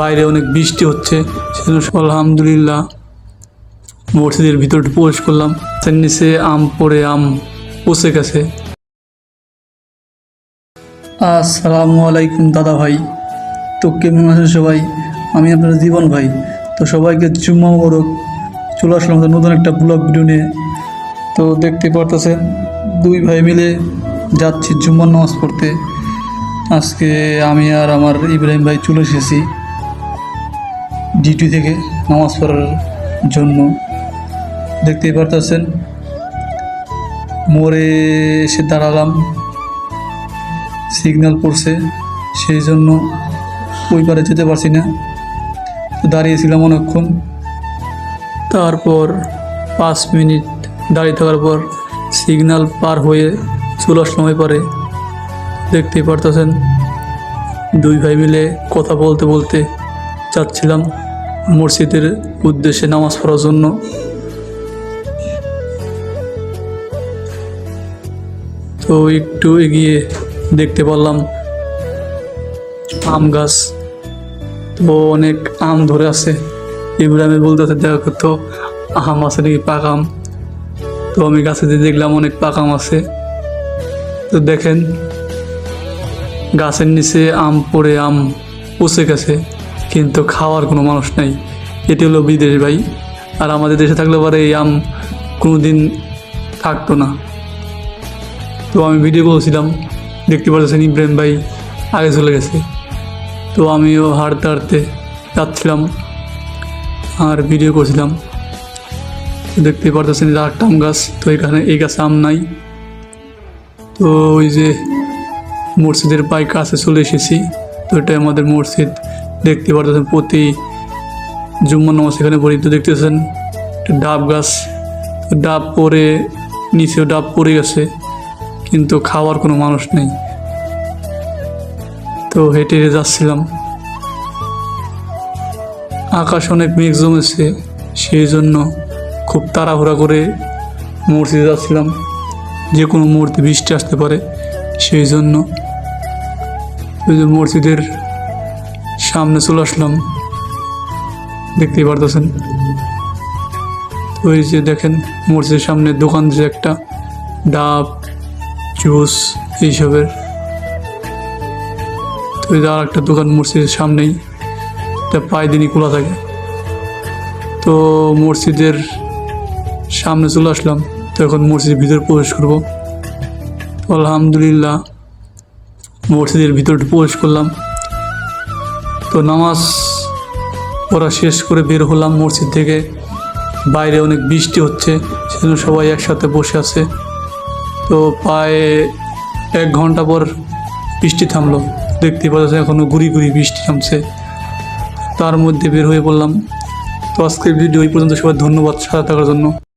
বাইরে অনেক বৃষ্টি হচ্ছে, সেজন্য আলহামদুলিল্লাহ মসজিদের ভিতরে প্রবেশ করলাম। তার নিচে আম পড়ে, আম পচে গেছে। আসসালামু আলাইকুম দাদা ভাই। তো কেমন আছেন সবাই? আমি আপনার জীবন ভাই। তো সবাইকে চুম্মা মোবারক। চলে আসলাম নতুন একটা ব্লগ ভিডিও নিয়ে। তো দেখতে পারতেছেন, দুই ভাই মিলে যাচ্ছি জুম্মার নামাজ পড়তে। আজকে আমি আর আমার ইব্রাহিম ভাই চলে এসেছি। ডিউটি থেকে নামাজ পড়ার জন্য দেখতেই পারতেছেন। মোড়ে এসে দাঁড়ালাম। সিগন্যাল পড়ছে, সেই জন্য ওই পারে যেতে পারছি না। দাঁড়িয়েছিলাম অনেকক্ষণ। তারপর পাঁচ মিনিট দাঁড়িয়ে থাকার পর সিগন্যাল পার হয়ে চলে আসলাম ওই পারে। দেখতেই পারতেছেন, দুই ভাই মিলে কথা বলতে বলতে যাচ্ছিলাম মসজিদের উদ্দেশ্যে নামাজ পড়ার জন্য। তো একটু এগিয়ে দেখতে পারলাম আম গাছ। তো অনেক আম ধরে আছে। ইব্রাহিমে বলতেছে, দেখো করতো আম আছে নাকি পাক আম? তো আমি গাছে দিয়ে দেখলাম অনেক পাক আম আছে। তো দেখেন, গাছের নিচে আম পড়ে, আম পচে গেছে। কিন্তু খাওয়ার কোনো মানুষ নাই। এটি হলো বিদেশ ভাই। আর আমাদের দেশে থাকলে পরে এই আম কোনো দিন থাকতো না। তো আমি ভিডিও করছিলাম। দেখতে পাচ্ছেন ইব্রাহিম ভাই আগে চলে গেছে। তো আমিও হাঁটতে হাঁটতে যাচ্ছিলাম আর ভিডিও করছিলাম। দেখতে পারতেছেন যে আটটা আম গাছ। তো এখানে এই গাছে আম নাই। তো ওই যে মসজিদের পাই কাছে চলে এসেছি। তো এটা আমাদের মসজিদ। দেখতে পারতেছেন প্রতি জুম্মা নামাজ এখানে পড়ি তো দেখতেছেন ডাব গাছ, ডাব পরে, নিচেও ডাব পড়ে গেছে, কিন্তু খাওয়ার কোনো মানুষ নেই। তো হেঁটে হেঁটে যাচ্ছিলাম। আকাশ অনেক মেঘ জমেছে সেই জন্য খুব তাড়াহুড়া করে মসজিদে যাচ্ছিলাম। যে কোনো মুহূর্তে বৃষ্টি আসতে পারে সেই জন্য মসজিদের সামনে চলে আসলাম। দেখতেই পারতেছেন। তো ওই যে দেখেন, মসজিদের সামনে দোকান যে একটা, ডাব, জুস, এইসবের। তো আর একটা দোকান মসজিদের সামনেই এটা প্রায় দিনই খোলা থাকে। তো মসজিদের সামনে চলে আসলাম, তো এখন মসজিদের ভিতরে প্রবেশ করব। আলহামদুলিল্লাহ, মসজিদের ভিতরে প্রবেশ করলাম। তো নামাজ পড়া শেষ করে বের হলাম মসজিদ থেকে। বাইরে অনেক বৃষ্টি হচ্ছে, সেজন্য সবাই একসাথে বসে আছে। তো প্রায় এক ঘণ্টা পর বৃষ্টি থামলো। দেখতে পাচ্ছি এখনও গুড়ি গুড়ি বৃষ্টি থামছে। তার মধ্যে বের হয়ে পড়লাম। তো আজকের ভিডিও এই পর্যন্ত। সবাই ধন্যবাদ সাথে থাকার জন্য।